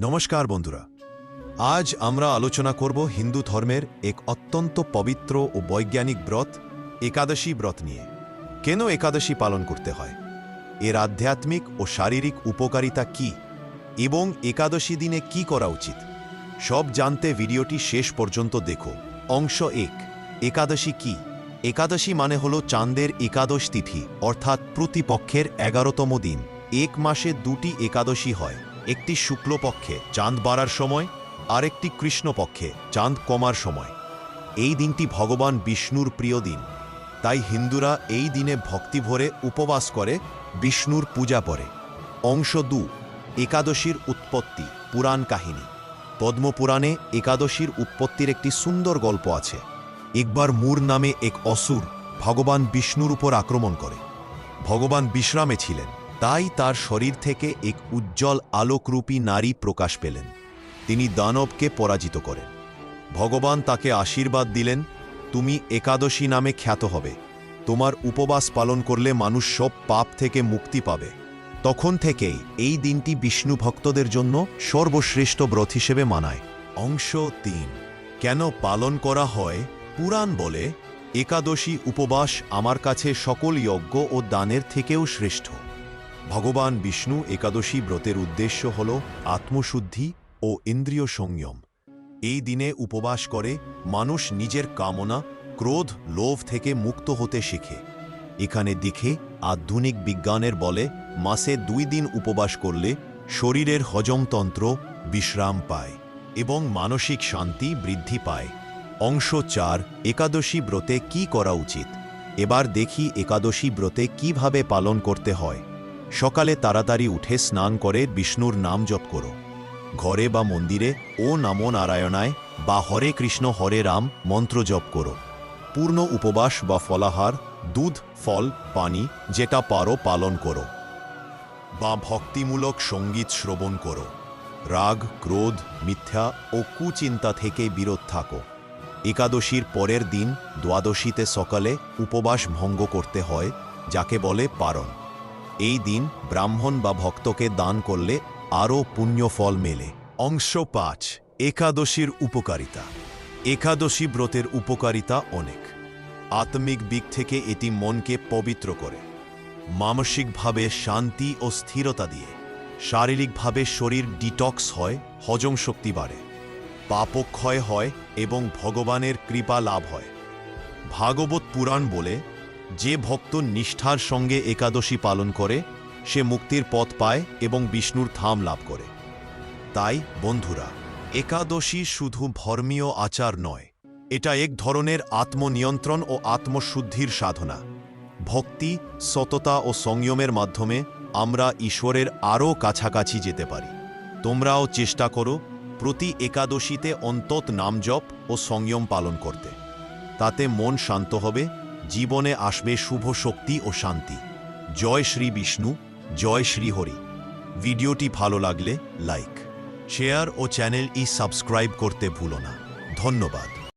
নমস্কার বন্ধুরা। আজ আমরা আলোচনা করব হিন্দু ধর্মের এক অত্যন্ত পবিত্র ও বৈজ্ঞানিক ব্রত, একাদশী ব্রত নিয়ে। কেন একাদশী পালন করতে হয়? এর আধ্যাত্মিক ও শারীরিক উপকারিতা কি? এবং একাদশী দিনে কি করা উচিত? সব জানতে ভিডিওটি শেষ পর্যন্ত দেখো। অংশ এক, একাদশী কি? একাদশী মানে হল চাঁদের একাদশ তিথি, অর্থাৎ প্রতিপক্ষের এগারোতম দিন। এক মাসে দুটি একাদশী হয়। একটি শুক্লপক্ষে চাঁদ বাড়ার সময় আর একটি কৃষ্ণপক্ষে চাঁদ কমার সময়। এই দিনটি ভগবান বিষ্ণুর প্রিয় দিন। তাই হিন্দুরা এই দিনে ভক্তি ভরে উপবাস করে, বিষ্ণুর পূজা করে অংশ দু, একাদশীর উৎপত্তি, পুরাণ কাহিনী। পদ্মপুরাণে একাদশীর উৎপত্তির একটি সুন্দর গল্প আছে। একবার মূর নামে এক অসুর ভগবান বিষ্ণুর উপর আক্রমণ করে। ভগবান বিশ্রামে ছিলেন। তাই তার শরীর থেকে এক উজ্জ্বল আলোকরূপী নারী প্রকাশ পেলেন। তিনি দানবকে পরাজিত করেন। ভগবান তাকে আশীর্বাদ দিলেন, তুমি একাদশী নামে খ্যাত হবে। তোমার উপবাস পালন করলে মানুষ সব পাপ থেকে মুক্তি পাবে। তখন থেকেই এই দিনটি বিষ্ণু ভক্তদের জন্য সর্বশ্রেষ্ঠ ব্রত হিসেবে মানায়। অংশ তিন। কেন পালন করা হয়? পুরাণ বলে, একাদশী উপবাস আমার কাছে সকল যজ্ঞ ও দানের থেকেও শ্রেষ্ঠ। ভগবান বিষ্ণু একাদশী ব্রতের উদ্দেশ্য হল আত্মশুদ্ধি ও ইন্দ্রিয় সংযম। এই দিনে উপবাস করে মানুষ নিজের কামনা, ক্রোধ, লোভ থেকে মুক্ত হতে শেখে। এখানে দেখে আধুনিক বিজ্ঞানের বলে মাসে দুই দিন উপবাস করলে শরীরের হজমতন্ত্র বিশ্রাম পায় এবং মানসিক শান্তি বৃদ্ধি পায়। অংশ চার, একাদশী ব্রতে কি করা উচিত? এবার দেখি একাদশী ব্রতে কীভাবে পালন করতে হয়। সকালে তাড়াতাড়ি উঠে স্নান করে বিষ্ণুর নাম জপ করো। ঘরে বা মন্দিরে ও নামো নারায়ণায় বা হরে কৃষ্ণ, হরে রাম মন্ত্র জপ করো। পূর্ণ উপবাস বা ফলাহার, দুধ, ফল, পানি যেটা পারো পালন করো। বা ভক্তিমূলক সংগীত শ্রবণ করো। রাগ, ক্রোধ, মিথ্যা ও কুচিন্তা থেকে বিরত থাকো। একাদশীর পরের দিন, দ্বাদশীতে সকালে উপবাস ভঙ্গ করতে হয়, যাকে বলে পারণ। এই দিন ব্রাহ্মণ বা ভক্তকে দান করলে আরও পুণ্যফল মেলে। অংশ পাঁচ, একাদশীর উপকারিতা। একাদশী ব্রতের উপকারিতা অনেক। আত্মিক দিক থেকে এটি মনকে পবিত্র করে। মানসিকভাবে শান্তি ও স্থিরতা দিয়ে। শারীরিকভাবে শরীর ডিটক্স হয়, হজম শক্তি বাড়ে। পাপক্ষয় হয় এবং ভগবানের কৃপা লাভ হয়। ভাগবত পুরাণ বলে যে ভক্ত নিষ্ঠার সঙ্গে একাদশী পালন করে, সে মুক্তির পথ পায় এবং বিষ্ণুর থাম লাভ করে। তাই, বন্ধুরা, একাদশী শুধু ধর্মীয় আচার নয়, এটা এক ধরনের আত্মনিয়ন্ত্রণ ও আত্মশুদ্ধির সাধনা। ভক্তি, সততা ও সংযমের মাধ্যমে আমরা ঈশ্বরের আরও কাছাকাছি যেতে পারি। তোমরাও চেষ্টা করো প্রতি একাদশীতে অন্তত নামজপ ও সংযম পালন করতে। তাতে মন শান্ত হবে জীবনে আসবে শুভ শক্তি ও শান্তি। জয় শ্রী বিষ্ণু, জয় শ্রী হরি। ভিডিওটি ভালো লাগলে লাইক, শেয়ার ও চ্যানেল ই সাবস্ক্রাইব করতে ভুলো না। ধন্যবাদ।